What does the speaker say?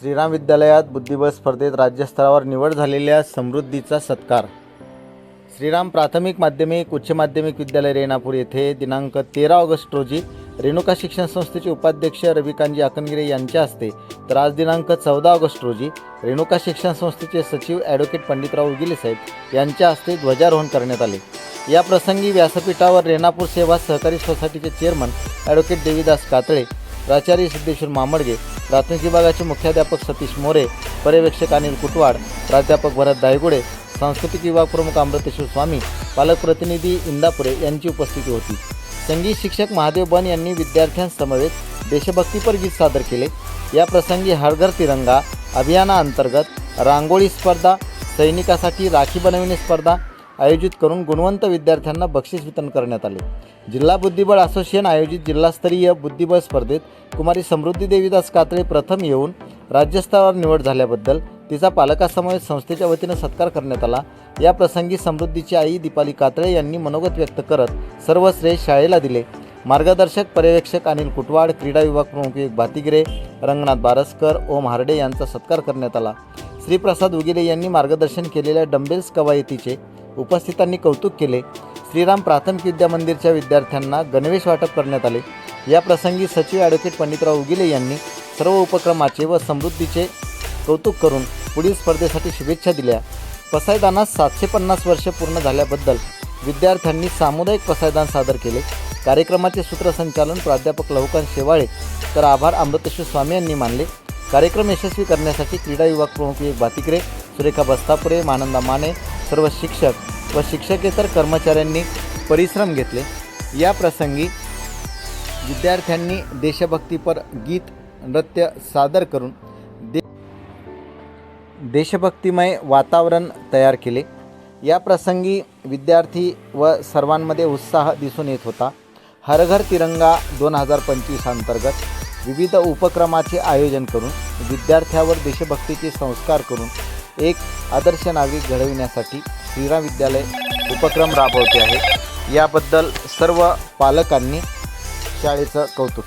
श्रीराम विद्यालयात बुद्धिबळ स्पर्धेत राज्यस्तरावर निवड झालेल्या समृद्धीचा सत्कार. श्रीराम प्राथमिक माध्यमिक उच्च माध्यमिक विद्यालय रेणापूर येथे दिनांक तेरा ऑगस्ट रोजी रेणुका शिक्षण संस्थेचे उपाध्यक्ष रविकांजी आकनगिरे यांच्या हस्ते तर आज दिनांक चौदा ऑगस्ट रोजी रेणुका शिक्षण संस्थेचे सचिव ॲडव्होकेट पंडितराव उगिले साहेब यांच्या हस्ते ध्वजारोहण करण्यात आले. या प्रसंगी व्यासपीठावर रेणापूर सेवा सहकारी सोसायटीचे चेअरमन ॲडव्होकेट देवीदास कातळे प्राचार्य सिद्धेश्वर मामडगे प्राथमिक विभागाचे मुख्याध्यापक सतीश मोरे पर्यवेक्षक अनिल कुटवाड प्राध्यापक भरत दायगुडे सांस्कृतिक विभाग प्रमुख अमृतेश्वर स्वामी पालक प्रतिनिधी इंदापुरे यांची उपस्थिती होती. संगीत शिक्षक महादेव बन यांनी विद्यार्थ्यांसमवेत देशभक्तीपर गीत सादर केले. या प्रसंगी हरघर तिरंगा अभियानाअंतर्गत रांगोळी स्पर्धा सैनिकासाठी राखी बनविणे स्पर्धा आयोजित करून गुणवंत विद्यार्थ्यांना बक्षीस वितरण करण्यात आले. जिल्हा बुद्धिबळ असोसिएशन आयोजित जिल्हास्तरीय बुद्धिबळ स्पर्धेत कुमारी समृद्धी देवीदास कातळे प्रथम येऊन राज्यस्तरावर निवड झाल्याबद्दल तिचा पालकासमवेत संस्थेच्या वतीनं सत्कार करण्यात आला. या प्रसंगी समृद्धीची आई दीपाली कातळे यांनी मनोगत व्यक्त करत सर्व श्रेय शाळेला दिले. मार्गदर्शक पर्यवेक्षक अनिल कुटवाड क्रीडा विभाग प्रमुख विवेक भातिगिरे रंगनाथ बारसकर ओम हार्डे यांचा सत्कार करण्यात आला. श्रीप्रसाद उगिले यांनी मार्गदर्शन केलेल्या डंबेल्स कवायतीचे उपस्थितांनी कौतुक केले. श्रीराम प्राथमिक विद्या मंदिरच्या विद्यार्थ्यांना गणवेश वाटप करण्यात आले. या प्रसंगी सचिव ॲडव्होकेट पंडितराव उगिले यांनी सर्व उपक्रमाचे व समृद्धीचे कौतुक करून पुढील स्पर्धेसाठी शुभेच्छा दिल्या. पसायदानास सातशे पन्नास वर्ष पूर्ण झाल्याबद्दल विद्यार्थ्यांनी सामुदायिक पसायदान सादर केले. कार्यक्रमाचे सूत्रसंचालन प्राध्यापक लवकांत शेवाळे तर आभार अमृतेश्वर स्वामी यांनी मानले. कार्यक्रम यशस्वी करण्यासाठी क्रीडा विभाग प्रमुख विवेक भातिकरे सुरेखा बस्तापुरे मानंदा माने सर्व शिक्षक व शिक्षकेतर कर्मचाऱ्यांनी परिश्रम घेतले. या प्रसंगी विद्यार्थ्यांनी देशभक्तीपर गीत नृत्य सादर करून दे देशभक्तिमय वातावरण तयार केले. या प्रसंगी विद्यार्थी व सर्वांमध्ये उत्साह दिसून येत होता. हर घर तिरंगा दोन हजार पंचवीस अंतर्गत विविध उपक्रमाचे आयोजन करून विद्यार्थ्यावर देशभक्तीचे संस्कार करून एक आदर्श नागरिक घडविण्यासाठी श्रीराम विद्यालय उपक्रम राबवते आहे. याबद्दल सर्व पालकांनी शाळेचं कौतुक.